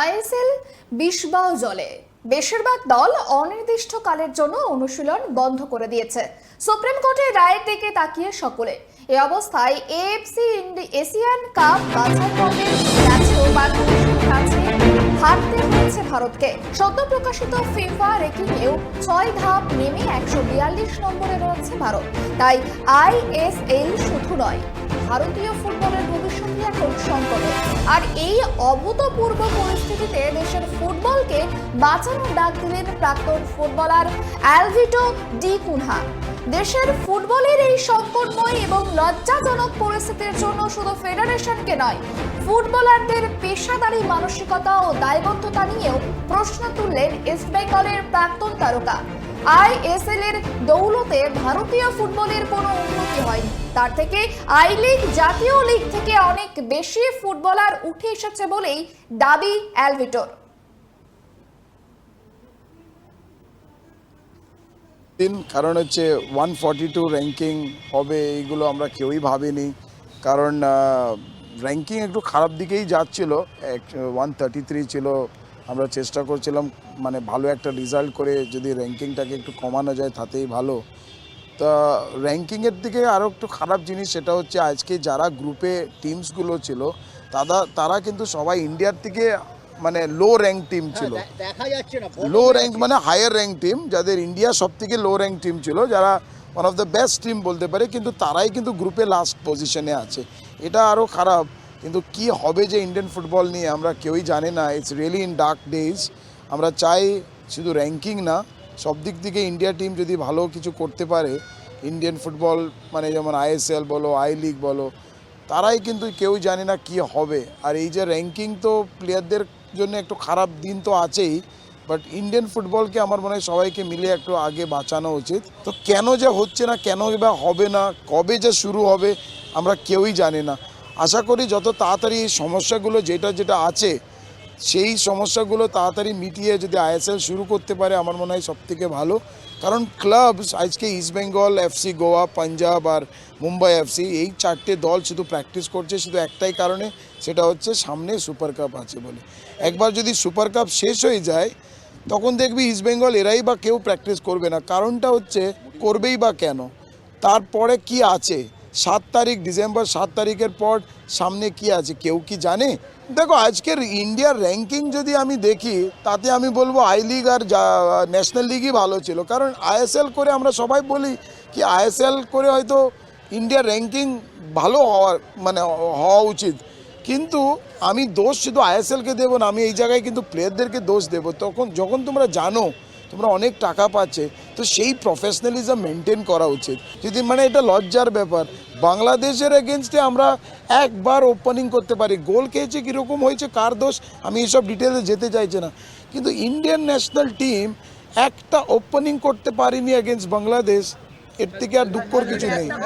ISL বিষবাও জলে। বেশিরভাগ দল অনির্দিষ্টকালের জন্য অনুশীলন বন্ধ করে দিয়েছে। সুপ্রিম কোর্টের রায়ের দিকে তাকিয়ে সকলে। এ অবস্থায় এএফসি এশিয়ান কাপ, বাছাই পর্বের ম্যাচেও হারতে হয়েছে ভারতকে। সদ্য প্রকাশিত ফিফা র্যাঙ্কিংয়েও ছয় ধাপ নেমে একশো বিয়াল্লিশ নম্বরে রয়েছে ভারত। তাই আইএসএল শুধু নয় ভারতীয় ফুটবলের ভবিষ্যৎ এখন সংকটে। আর এই অভূতপূর্ব পরিস্থিতিতে দেশের ফুটবলকে বাঁচানোর ডাক দিলেন প্রাক্তন ফুটবলার অ্যালভিটো ডি কুনহা। দেশের ফুটবলের এই সংকটময় এবং লজ্জাজনক পরিস্থিতির জন্য শুধু ফেডারেশনকে নয়, ফুটবলারদের পেশাদারী মানসিকতা ও দায়বদ্ধতা নিয়েও প্রশ্ন তুললেন ইস্টবেঙ্গলের প্রাক্তন তারকা। আইএসএল এর দৌলতে ভারতীয় ফুটবলের কোনো উন্নতি হয়নি। তার থেকে আই লিগ, জাতীয় লিগ থেকে অনেক বেশি ফুটবলার উঠে এসেছে বলেই দাবি অ্যালভিটোর। দিন কারণ হচ্ছে ওয়ান ফর্টি টু র্যাঙ্কিং হবে, এইগুলো আমরা কেউই ভাবিনি। কারণ র্যাঙ্কিং একটু খারাপ দিকেই যাচ্ছিল ওয়ান থার্টি থ্রি ছিল আমরা চেষ্টা করছিলাম মানে ভালো একটা রেজাল্ট করে যদি র্যাঙ্কিংটাকে একটু কমানো যায় তাতেই ভালো। তা র্যাঙ্কিংয়ের দিকে আরও একটু খারাপ জিনিস সেটা হচ্ছে আজকে যারা গ্রুপে টিমসগুলো ছিল তারা তারা কিন্তু সবাই ইন্ডিয়ার থেকে মানে লো র্যাঙ্ক টিম ছিল। লো র্যাঙ্ক মানে হায়ার র্যাঙ্ক টিম যাদের ইন্ডিয়া সব থেকে লো র্যাঙ্ক টিম ছিল যারা one of the best team বলতে পারে কিন্তু তারাই কিন্তু গ্রুপে লাস্ট পজিশনে আছে। এটা আরও খারাপ। কিন্তু কি হবে যে ইন্ডিয়ান ফুটবল নিয়ে আমরা কেউই জানি না। It's really in dark days আমরা চাই শুধু র্যাঙ্কিং না, সব দিক থেকে ইন্ডিয়া টিম যদি ভালো কিছু করতে পারে ইন্ডিয়ান ফুটবল মানে যেমন আইএসএল বলো আই লিগ বলো, তারাই কিন্তু কেউ জানে না কি হবে। আর এই যে র্যাঙ্কিং তো প্লেয়ারদের জন্য একটু খারাপ দিন তো আছেই বাট ইন্ডিয়ান ফুটবলকে আমার মনে হয় সবাইকে মিলে একটু আগে বাঁচানো উচিত। তো কেন যে হচ্ছে না, কেন বা হবে না, কবে যে শুরু হবে, আমরা কেউই জানি না। আশা করি যত তাড়াতাড়ি সমস্যাগুলো যেটা যেটা আছে, সেই সমস্যাগুলো তাড়াতাড়ি মিটিয়ে যদি আইএসএল শুরু করতে পারে আমার মনে হয় সবথেকে ভালো। কারণ ক্লাব আজকে ইস্টবেঙ্গল এফসি গোয়া পাঞ্জাব আর মুম্বাই এফসি এই চারটে দল শুধু প্র্যাকটিস করছে, শুধু একটাই কারণে, সেটা হচ্ছে সামনে সুপার কাপ আছে বলে। একবার যদি সুপার কাপ শেষ হয়ে যায়, তখন দেখবি ইস্টবেঙ্গল এরাই বা কেউ প্র্যাকটিস করবে না। কারণটা হচ্ছে, করবেই বা কেন? তারপরে কি আছে? সাত তারিখ ডিসেম্বর, সাত তারিখের পর সামনে কি আছে, কেউ কি জানে? দেখো, আজকের ইন্ডিয়ার র্যাঙ্কিং যদি আমি দেখি, তাতে আমি বলব আই লিগ আর ন্যাশনাল লিগই ভালো ছিল। কারণ আইএসএল করে আমরা সবাই বলি কি আইএসএল করে হয়তো ইন্ডিয়ার র্যাঙ্কিং ভালো হওয়ার মানে হওয়া উচিত। কিন্তু আমি দোষ শুধু আইএসএলকে দেবো না, আমি এই জায়গায় কিন্তু প্লেয়ারদেরকে দোষ দেবো। তখন যখন তোমরা জানো তোমরা অনেক টাকা পাচ্ছে, তো সেই প্রফেশনালিজম মেনটেন করা উচিত। যদি মানে এটা লজ্জার ব্যাপার, বাংলাদেশের এগেনস্টে আমরা একবার ওপেনিং করতে পারি। গোল খেয়েছে কীরকম হয়েছে, কার দোষ, আমি এইসব ডিটেলসে যেতে চাইছি না। কিন্তু ইন্ডিয়ান ন্যাশনাল টিম একটা ওপেনিং করতে পারিনি এগেনস্ট বাংলাদেশ, এর থেকে আর দুঃখর কিছু নেই।